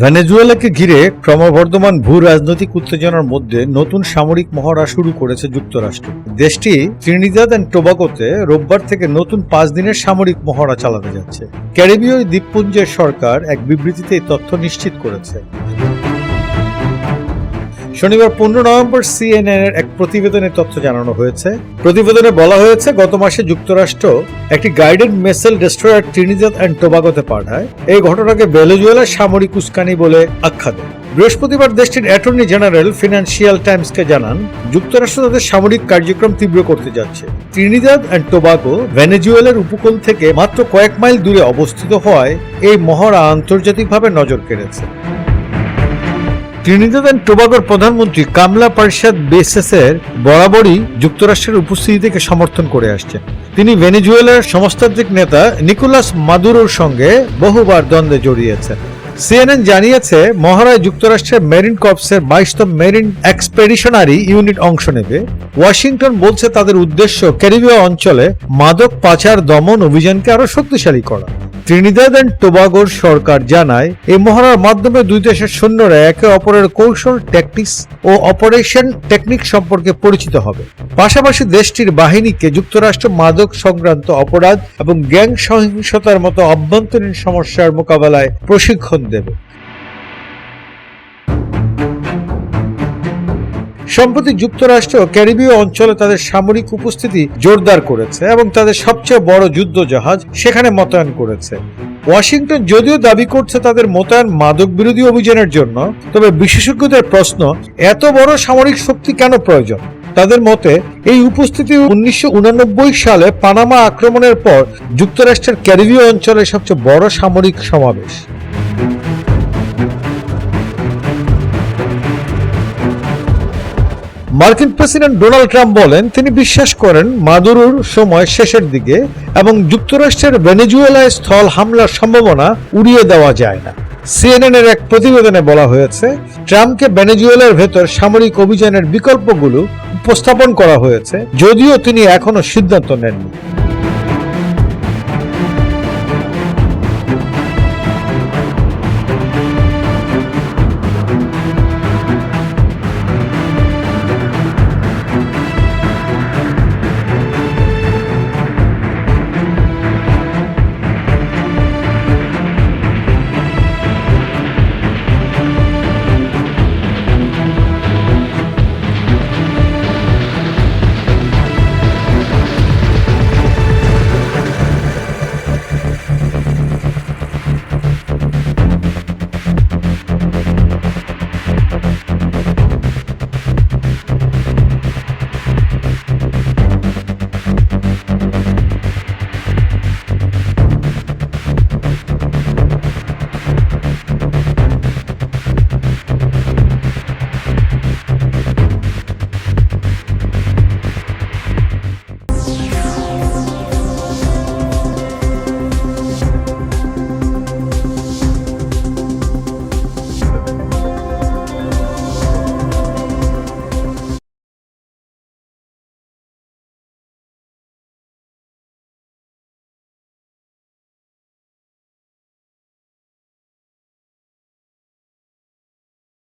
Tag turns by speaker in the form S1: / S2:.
S1: ভেনেজুয়েলাকে ঘিরে ক্রমবর্ধমান ভূ রাজনৈতিক উত্তেজনার মধ্যে নতুন সামরিক মহড়া শুরু করেছে যুক্তরাষ্ট্র। দেশটি ত্রিনিদাদ অ্যান্ড টোবাকোতে রোববার থেকে নতুন পাঁচ দিনের সামরিক মহড়া চালাতে যাচ্ছে। ক্যারিবীয় দ্বীপপুঞ্জের সরকার এক বিবৃতিতে এই তথ্য নিশ্চিত করেছে। শনিবার পনেরো নভেম্বর সিএনএন এর এক প্রতিবেদনে তথ্য জানানো হয়েছে। প্রতিবেদনে বলা হয়েছে, গত মাসে যুক্তরাষ্ট্র একটি guided missile destroyer Trinidad and টোবাগোতে পাঠায়। এই ঘটনাকে ভেনেজুয়েলার সামরিক উস্কানি বলে আখ্যা দেয়। বৃহস্পতিবার দেশটির অ্যাটর্নি জেনারেল ফিনান্সিয়াল টাইমসকে জানান, যুক্তরাষ্ট্র তাদের সামরিক কার্যক্রম তীব্র করতে যাচ্ছে। ত্রিনিদাদ অ্যান্ড টোবাগো ভেনেজুয়েলার উপকূল থেকে মাত্র কয়েক মাইল দূরে অবস্থিত হওয়ায় এই মহড়া আন্তর্জাতিকভাবে নজর কেড়েছে। ট্রিনিদাদ অ্যান্ড টোবাগোর প্রধানমন্ত্রী কামলা পারশাদ বেসেসের বরাবরই যুক্তরাষ্ট্রের উপস্থিতি থেকে সমর্থন করে আসছেন। তিনি ভেনেজুয়েলার সমাজতান্ত্রিক নেতা নিকোলাস মাদুরোর সঙ্গে বহুবার দ্বন্দ্বে জড়িয়েছেন। সিএনএন জানিয়েছে, মহারায় যুক্তরাষ্ট্রের মেরিন কর্পসের বাইশতম মেরিন এক্সপেডিশনারি ইউনিট অংশ নেবে। ওয়াশিংটন বলছে তাদের উদ্দেশ্য ক্যারিবীয় অঞ্চলে মাদক পাচার দমন অভিযানকে আরও শক্তিশালী করা। ত্রিনিদাদ অ্যান্ড টোবাগোর সরকার জানায়, এই মহড়ার মাধ্যমে দুই দেশের সৈন্যরা একে অপরের কৌশল ট্যাকটিক্স ও অপারেশন টেকনিক সম্পর্কে পরিচিত হবে। পাশাপাশি দেশটির বাহিনীকে যুক্তরাষ্ট্র মাদক সংক্রান্ত অপরাধ এবং গ্যাং সহিংসতার মতো অভ্যন্তরীণ সমস্যার মোকাবেলায় প্রশিক্ষণ দেবে। সম্প্রতি যুক্তরাষ্ট্র ক্যারিবীয় অঞ্চলে তাদের সামরিক উপস্থিতি জোরদার করেছে এবং তাদের সবচেয়ে বড় যুদ্ধ জাহাজ সেখানে মোতায়েন করেছে। ওয়াশিংটন যদিও দাবি করছে তাদের মোতায়েন মাদক বিরোধী অভিযানের জন্য, তবে বিশেষজ্ঞদের প্রশ্ন, এত বড় সামরিক শক্তি কেন প্রয়োজন? তাদের মতে, এই উপস্থিতি উনিশশো সালে পানামা আক্রমণের পর যুক্তরাষ্ট্রের ক্যারিবীয় অঞ্চলের সবচেয়ে বড় সামরিক সমাবেশ। মার্কিন প্রেসিডেন্ট ডোনাল্ড ট্রাম্প বলেন, তিনি বিশ্বাস করেন মাদুরুর সময় শেষের দিকে এবং যুক্তরাষ্ট্রের ভেনেজুয়েলায় স্থল হামলার সম্ভাবনা উড়িয়ে দেওয়া যায় না। সিএনএন এর এক প্রতিবেদনে বলা হয়েছে, ট্রাম্পকে ভেনেজুয়েলার ভেতর সামরিক অভিযানের বিকল্পগুলো উপস্থাপন করা হয়েছে, যদিও তিনি এখনও সিদ্ধান্ত নেননি।